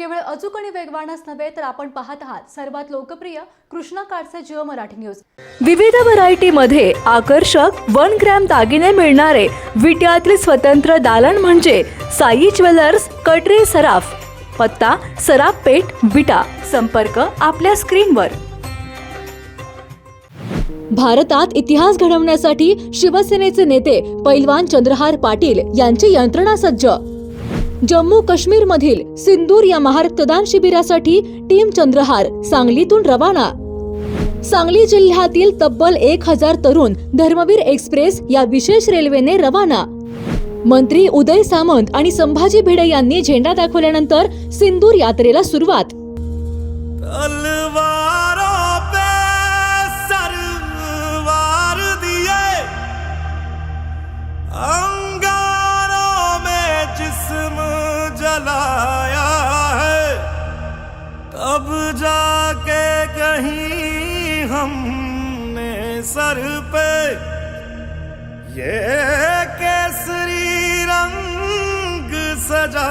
केवळ अचूक आणि वेगवानच नव्हे तर आपण पाहत आहात सर्वात लोकप्रिय कृष्णा काडचे जिओ मराठी न्यूज. विविध व्हरायटीमध्ये आकर्षक वन ग्रॅम दागिने मिळणारे विट्यातील स्वतंत्र दालन म्हणजे साई ज्वेलर्स कटरे सराफ पत्ता सराफ पेठ विटा. संपर्क आपल्या स्क्रीनवर. भारतात इतिहास घडवण्यासाठी शिवसेनेचे नेते पैलवान चंद्रहार पाटील यांची यंत्रणा सज्ज. जम्मू काश्मीर मधील सिंदूर या महारक्तदान शिबिरासाठी टीम चंद्रहार सांगलीतून रवाना. सांगली जिल्ह्यातील तब्बल एक हजार तरुण धर्मवीर एक्सप्रेस या विशेष रेल्वेने रवाना. मंत्री उदय सामंत आणि संभाजी भिडे यांनी झेंडा दाखवल्यानंतर सिंदूर यात्रेला सुरुवात. सर पे ये केसरी रंग सजा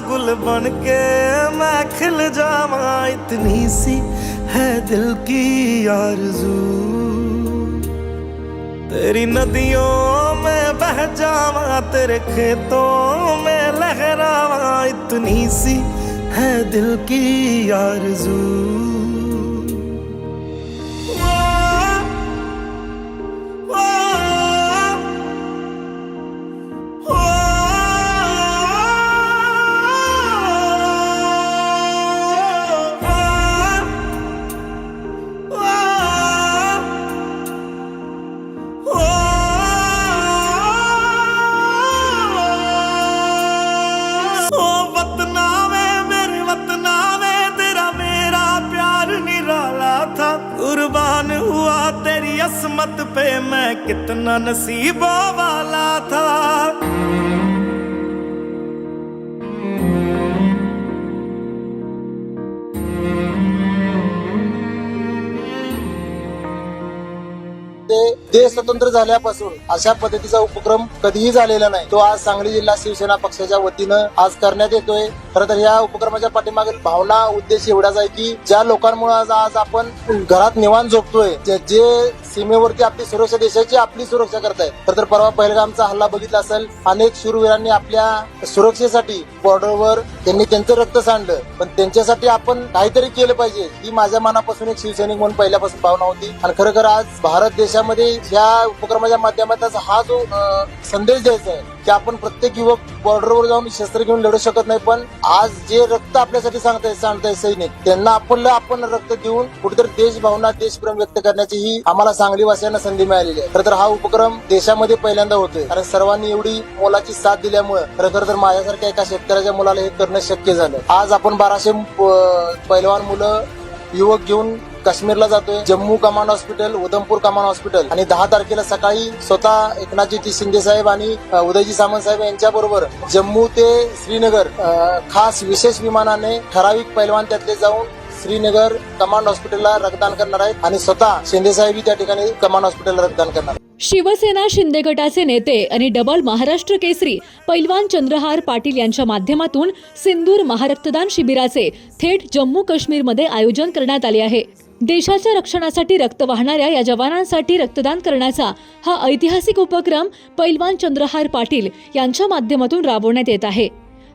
गुल बन के मैं खिल जावा। इतनी सी है दिल की आरज़ू। तेरी नदियों में बह जावा, तेरे खेतों में लहरावा। इतनी सी है दिल की आरज़ू। मैं कितना नसीबों वाला था। ते देश स्वतंत्र झाल्यापासून अशा पद्धतीचा उपक्रम कधीही झालेला नाही. तो आज सांगली जिल्हा शिवसेना पक्षाच्या वतीनं आज करण्यात येतोय. खरं तर या उपक्रमाच्या पाठीमागील भावना उद्देश एवढाच आहे की ज्या लोकांमुळे आज आज आपण घरात निवांत झोपतोय जे- जे सीमेवरती आपली सुरक्षा देशाची आपली सुरक्षा करतायत. खरं तर परवा पहिलगामचा हल्ला बघितला असेल अनेक शूरवीरांनी आपल्या सुरक्षेसाठी बॉर्डरवर त्यांनी त्यांचं रक्त सांडलं. पण त्यांच्यासाठी आपण काहीतरी केलं पाहिजे ही माझ्या मनापासून एक शिवसैनिक म्हणून पहिल्यापासून भावना होती. आणि खरोखर आज भारत देशामध्ये या उपक्रमाच्या माध्यमातून हा जो संदेश द्यायचा आहे की आपण प्रत्येक युवक बॉर्डरवर जाऊन शस्त्र घेऊन लढू शकत नाही पण आज जे रक्त आपल्यासाठी सांगताय सांगताय सैनिक त्यांना आपण आपण रक्त देऊन कुठेतरी देशभावना देशप्रेम व्यक्त करण्याची ही आम्हाला सांगली वासियांना संधी मिळालेली आहे. खरं तर हा उपक्रम देशामध्ये पहिल्यांदा होतोय. कारण सर्वांनी एवढी मोलाची साथ दिल्यामुळे खरं खरं तर माझ्यासारख्या एका शेतकऱ्याच्या मुलाला हे करणं शक्य झालं. आज आपण बाराशे अं, पैलवान मुलं युवक घेऊन काश्मीरला जातोय. Jammu command hospital Udhampur command hospital. आणि दहा तारखेला सकाळी स्वतः एकनाथजी शिंदे साहेब आणि उदयजी सामंत साहेब यांच्या बरोबर जम्मू ते श्रीनगर खास विशेष विमानाने ठराविक पैलवान त्यातले जाऊन श्रीनगर कमांड हॉस्पिटलला रक्तदान करणार आहेत आणि स्वतः शिंदे साहेब त्या ठिकाणी कमांड हॉस्पिटलला रक्तदान करणार शिवसेना शिंदे गटाचे नेते आणि डबल महाराष्ट्र केसरी पैलवान चंद्रहार पाटील यांच्या माध्यमातून सिंदूर महारक्तदान शिबिराचे थेट जम्मू काश्मीरमध्ये आयोजन करण्यात आले आहे. देशाच्या रक्षणासाठी रक्त वाहणाऱ्या या जवानांसाठी रक्तदान करण्याचा हा ऐतिहासिक उपक्रम पैलवान चंद्रहार पाटील यांच्या माध्यमातून राबवण्यात येत आहे.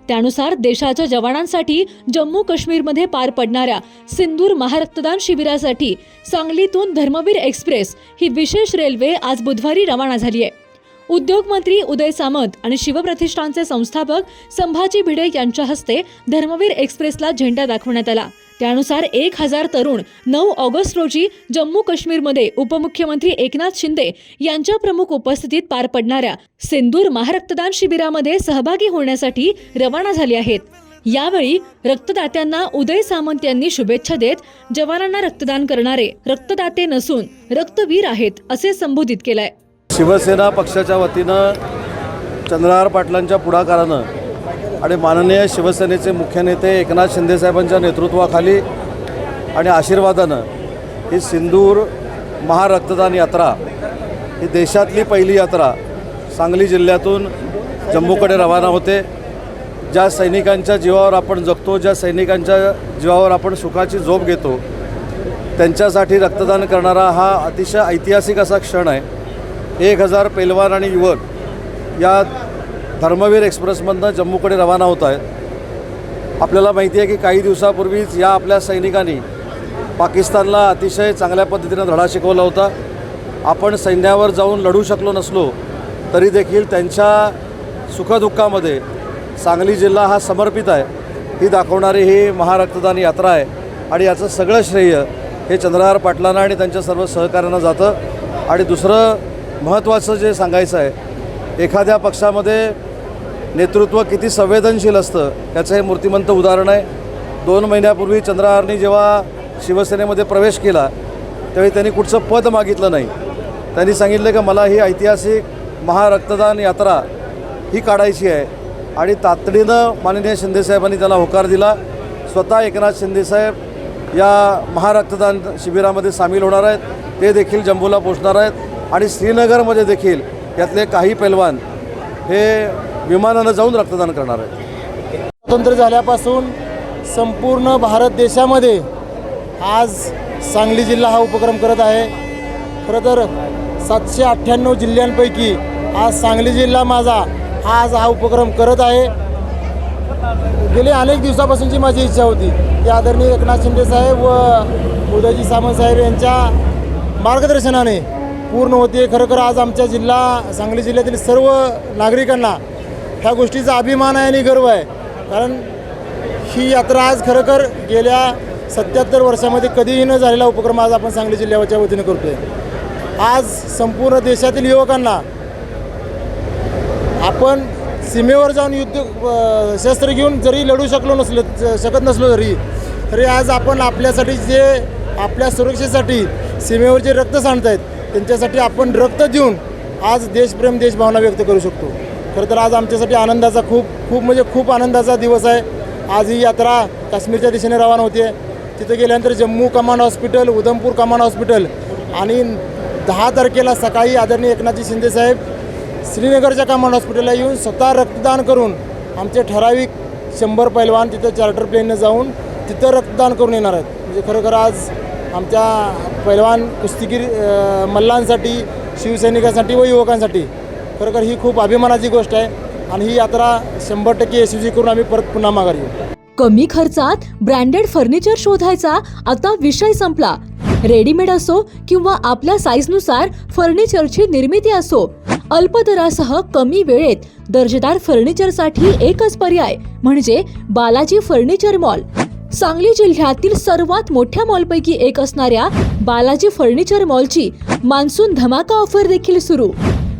त्यानुसार देशाच्या जवानांसाठी जम्मू काश्मीरमध्ये पार पडणाऱ्या सिंदूर महारक्तदान शिबिरासाठी सांगलीतून धर्मवीर एक्सप्रेस ही विशेष रेल्वे आज बुधवारी रवाना झाली आहे. उद्योग मंत्री उदय सामंत आणि शिवप्रतिष्ठानचे संस्थापक संभाजी भिडे यांच्या हस्ते धर्मवीर एक्सप्रेसला झेंडा दाखवण्यात आला. त्यानुसार एक हजार तरुण नऊ ऑगस्ट रोजी जम्मू काश्मीरमध्ये उपमुख्यमंत्री एकनाथ शिंदे यांच्या प्रमुख उपस्थितीत पार पडणाऱ्या सिंदूर महारक्तदान शिबिरामध्ये सहभागी होण्यासाठी रवाना झाले आहेत. यावेळी रक्तदात्यांना उदय सामंत यांनी शुभेच्छा देत जवानांना रक्तदान करणारे रक्तदाते नसून रक्तवीर आहेत असे संबोधित केलंय. शिवसेना पक्षाच्या वतीनं चंद्रहार पाटलांच्या पुढाकारानं आणि माननीय शिवसेनेचे मुख्य नेते एकनाथ शिंदेसाहेबांच्या नेतृत्वाखाली आणि आशीर्वादानं ही सिंदूर महारक्तदान यात्रा ही देशातली पहिली यात्रा सांगली जिल्ह्यातून जम्मूकडे रवाना होते. ज्या सैनिकांच्या जीवावर आपण जगतो ज्या सैनिकांच्या जीवावर आपण सुखाची झोप घेतो त्यांच्यासाठी रक्तदान करणारा हा अतिशय ऐतिहासिक असा क्षण आहे. एक हजार पैलवान आणि युवक या धर्मवीर एक्सप्रेसमधनं जम्मूकडे रवाना होत आहेत. आपल्याला माहिती आहे की काही दिवसापूर्वीच या आपल्या सैनिकांनी पाकिस्तानला अतिशय चांगल्या पद्धतीनं धडा शिकवला होता. आपण सैन्यावर जाऊन लढू शकलो नसलो तरी देखील त्यांच्या सुखदुःखामध्ये सांगली जिल्हा हा समर्पित आहे. ही दाखवणारी ही महारक्तदान यात्रा आहे आणि याचं सगळं श्रेय हे चंद्रहार पाटलांना आणि त्यांच्या सर्व सहकाऱ्यांना जातं. आणि दुसरं महत्त्वाचं जे सांगायचं आहे एखाद्या पक्षामध्ये नेतृत्व किती संवेदनशील असतं याचं हे मूर्तिमंत उदाहरण आहे. दोन महिन्यापूर्वी चंद्रहारनी जेव्हा शिवसेनेमध्ये प्रवेश केला त्यावेळी त्यांनी कुठचं पद मागितलं नाही. त्यांनी सांगितलं की मला ही ऐतिहासिक महारक्तदान यात्रा ही काढायची आहे. आणि तातडीनं माननीय शिंदेसाहेबांनी त्याला होकार दिला. स्वतः एकनाथ शिंदेसाहेब या महारक्तदान शिबिरामध्ये सामील होणार आहेत. ते देखील जम्बूला पोचणार आहेत. आणि श्रीनगरमध्ये देखील यातले काही पैलवान हे विमानानं जाऊन रक्तदान करणार आहे स्वतंत्र झाल्यापासून संपूर्ण भारत देशामध्ये आज सांगली जिल्हा हा उपक्रम करत आहे. खरं तर सातशे अठ्ठ्याण्णव जिल्ह्यांपैकी आज सांगली जिल्हा माझा आज हा उपक्रम करत आहे. गेले अनेक दिवसापासूनची माझी इच्छा होती. की आदरणीय एकनाथ शिंदे साहेब व उदयजी सामंत साहेब यांच्या मार्गदर्शनाने पूर्ण होते. खरोखर आज आमच्या जिल्हा सांगली जिल्ह्यातील सर्व नागरिकांना ह्या गोष्टीचा अभिमान आहे आणि गर्व आहे. कारण ही यात्रा आज खरोखर गेल्या सत्याहत्तर वर्षामध्ये कधीही न झालेला उपक्रम आज आपण सांगली जिल्ह्याच्या वतीने करतोय. आज संपूर्ण देशातील युवकांना आपण सीमेवर जाऊन युद्ध शस्त्र घेऊन जरी लढू शकलो नसलो शकत नसलो जरी तरी आज आपण आपल्यासाठी जे आपल्या सुरक्षेसाठी सीमेवर जे रक्त सांडत आहेत त्यांच्यासाठी आपण रक्त देऊन आज देशप्रेम देशभावना व्यक्त करू शकतो. खरं तर आज आमच्यासाठी आनंदाचा खूप खूप म्हणजे खूप आनंदाचा दिवस आहे. आज ही यात्रा काश्मीरच्या दिशेने रवाना होते तिथे गेल्यानंतर Jammu command hospital Udhampur command hospital आणि दहा तारखेला सकाळी आदरणीय एकनाथजी शिंदेसाहेब श्रीनगरच्या कमांड हॉस्पिटलला येऊन स्वतः रक्तदान करून आमचे ठराविक शंभर पैलवान तिथं चार्टर प्लेननं जाऊन तिथं रक्तदान करून येणार आहेत. म्हणजे खरोखर आज आमच्या पैलवान कुस्तीगीर मल्लांसाठी शिवसैनिकांसाठी व युवकांसाठी खरोखर ही खूप अभिमानाची गोष्ट आहे आणि ही यात्रा शंभर टक्के यशस्वी करून आम्ही परत पुन्हा माघार येऊ. कमी खर्चात ब्रँडेड फर्निचर शोधायचा आता विषय संपला. रेडीमेड असो किंवा आपल्या साईजनुसार फर्निचरची निर्मिती असो अल्प दरासह कमी वेळेत दर्जेदार फर्निचरसाठी एकच पर्याय म्हणजे बालाजी फर्निचर मॉल सांगली जिल्ह्यातील सर्वात मोठ्या मॉलपैकी एक असणाऱ्या बालाजी फर्निचर मॉलची मान्सून धमाका ऑफर देखील सुरू.